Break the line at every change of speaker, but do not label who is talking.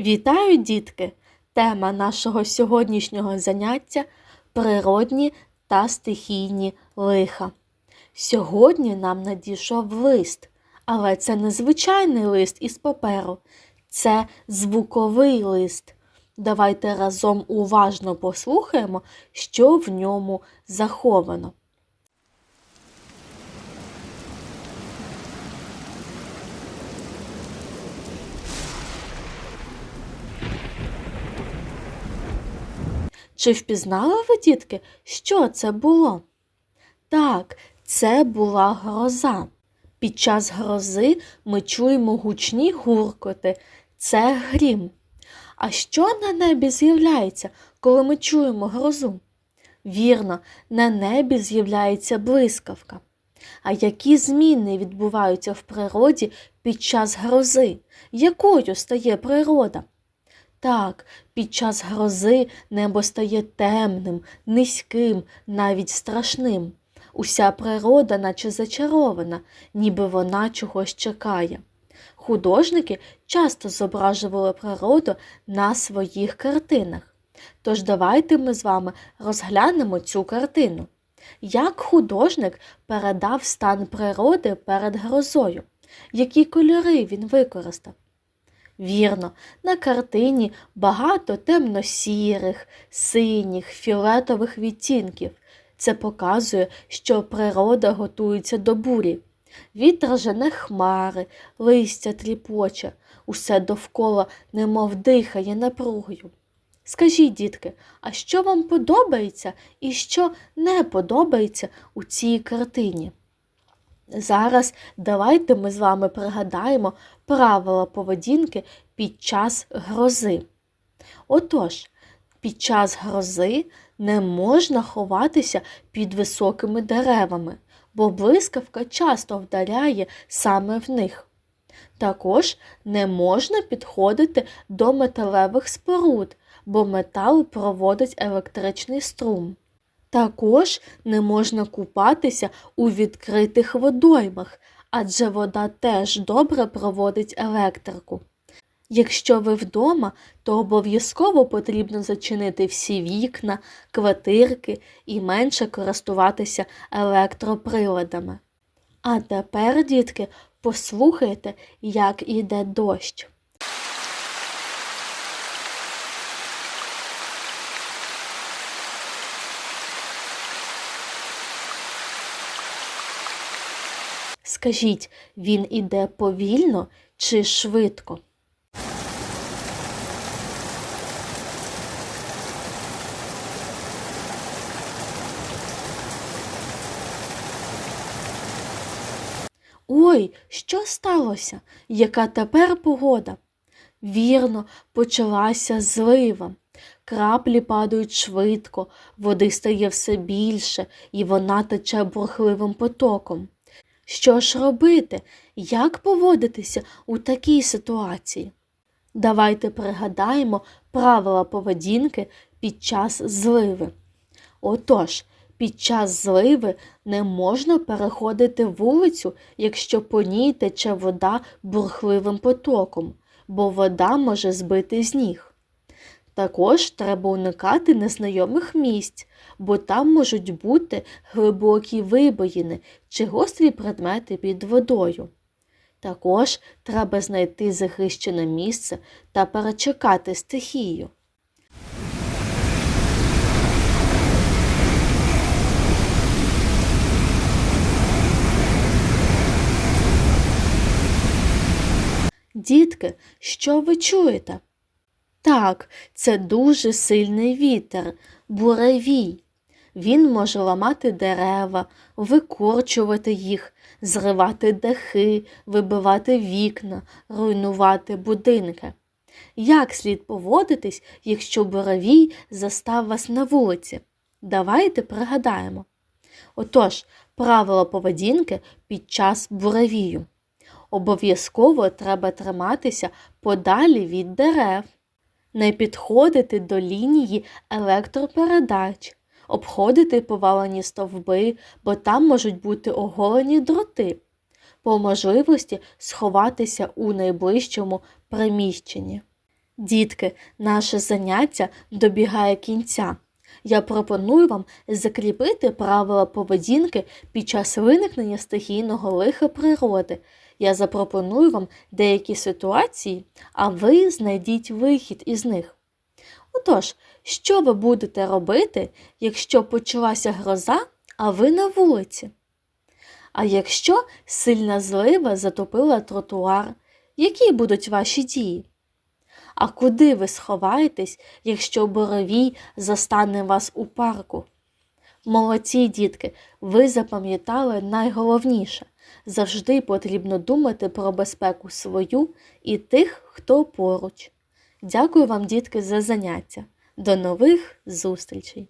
Вітаю, дітки! Тема нашого сьогоднішнього заняття природні та стихійні лиха. Сьогодні нам надійшов лист, але це не звичайний лист із паперу, це звуковий лист. Давайте разом уважно послухаємо, що в ньому заховано. Чи впізнали ви, дітки, що це було? Так, це була гроза. Під час грози ми чуємо гучні гуркоти. Це грім. А що на небі з'являється, коли ми чуємо грозу? Вірно, на небі з'являється блискавка. А які зміни відбуваються в природі під час грози? Якою стає природа? Так, під час грози небо стає темним, низьким, навіть страшним. Уся природа, наче зачарована, ніби вона чогось чекає. Художники часто зображували природу на своїх картинах. Тож давайте ми з вами розглянемо цю картину. Як художник передав стан природи перед грозою? Які кольори він використав? Вірно, на картині багато темно-сірих, синіх, фіолетових відтінків. Це показує, що природа готується до бурі. Вітер жене хмари, листя тріпоче, усе довкола немов дихає напругою. Скажіть, дітки, а що вам подобається і що не подобається у цій картині? Зараз давайте ми з вами пригадаємо правила поведінки під час грози. Отож, під час грози не можна ховатися під високими деревами, бо блискавка часто вдаряє саме в них. Також не можна підходити до металевих споруд, бо метал проводить електричний струм. Також не можна купатися у відкритих водоймах, адже вода теж добре проводить електрику. Якщо ви вдома, то обов'язково потрібно зачинити всі вікна, квартирки і менше користуватися електроприладами. А тепер, дітки, послухайте, як іде дощ. Скажіть, він іде повільно чи швидко? Ой, що сталося? Яка тепер погода? Вірно, почалася злива. Краплі падають швидко, води стає все більше, і вона тече бурхливим потоком. Що ж робити? Як поводитися у такій ситуації? Давайте пригадаємо правила поведінки під час зливи. Отож, під час зливи не можна переходити вулицю, якщо по ній тече вода бурхливим потоком, бо вода може збити з ніг. Також треба уникати незнайомих місць, бо там можуть бути глибокі вибоїни чи гострі предмети під водою. Також треба знайти захищене місце та перечекати стихію. Дітки, що ви чуєте? Так, це дуже сильний вітер, буревій. Він може ламати дерева, викорчувати їх, зривати дахи, вибивати вікна, руйнувати будинки. Як слід поводитись, якщо буревій застав вас на вулиці? Давайте пригадаємо. Отож, правила поведінки під час буревію. Обов'язково треба триматися подалі від дерев не підходити до лінії електропередач, обходити повалені стовби, бо там можуть бути оголені дроти, по можливості сховатися у найближчому приміщенні. Дітки, наше заняття добігає кінця. Я пропоную вам закріпити правила поведінки під час виникнення стихійного лиха природи. Я запропоную вам деякі ситуації, а ви знайдіть вихід із них. Отож, що ви будете робити, якщо почалася гроза, а ви на вулиці? А якщо сильна злива затопила тротуар, які будуть ваші дії? А куди ви сховаєтесь, якщо боровій застане вас у парку? Молодці, дітки, ви запам'ятали найголовніше. Завжди потрібно думати про безпеку свою і тих, хто поруч. Дякую вам, дітки, за заняття. До нових зустрічей!